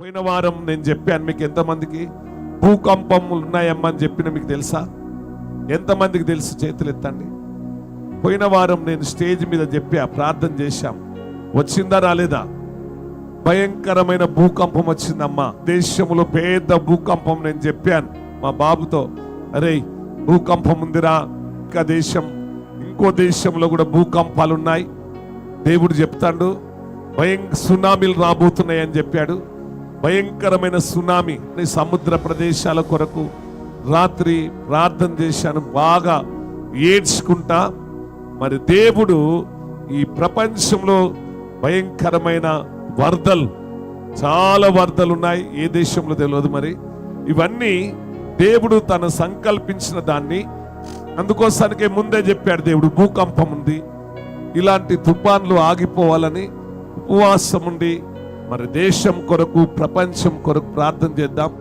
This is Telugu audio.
పోయిన వారం నేను చెప్పాను మీకు ఎంతమందికి భూకంపములు ఉన్నాయమ్మా అని చెప్పిన మీకు తెలుసా? ఎంతమందికి తెలుసు? చేతులు ఎత్తండి. పోయిన వారం నేను స్టేజ్ మీద చెప్పా ప్రార్థన చేశాం. వచ్చిందా రాలేదా? భయంకరమైన భూకంపం వచ్చిందమ్మా. దేశంలో పెద్ద భూకంపం నేను చెప్పాను మా బాబుతో. అరే భూకంపం ఉందిరా. ఇంకా దేశం ఇంకో దేశంలో కూడా భూకంపాలు ఉన్నాయి దేవుడు చెప్తాడు భయం సునామీలు రాబోతున్నాయి అని చెప్పాడు. భయంకరమైన సునామీ ఈ సముద్ర ప్రదేశాల కొరకు రాత్రి ప్రార్థన చేశాను బాగా ఏడ్చుకుంటా. మరి దేవుడు ఈ ప్రపంచంలో భయంకరమైన వరదలు చాలా వరదలు ఉన్నాయి ఏ దేశంలో తెలియదు మరి. ఇవన్నీ దేవుడు తను సంకల్పించిన దాన్ని. అందుకోసానికే ముందే చెప్పాడు దేవుడు భూకంపం ఉంది. ఇలాంటి తుఫాన్లు ఆగిపోవాలని ఉపవాసం ఉండి మరి దేశం కొరకు ప్రపంచం కొరకు ప్రార్థన చేద్దాం.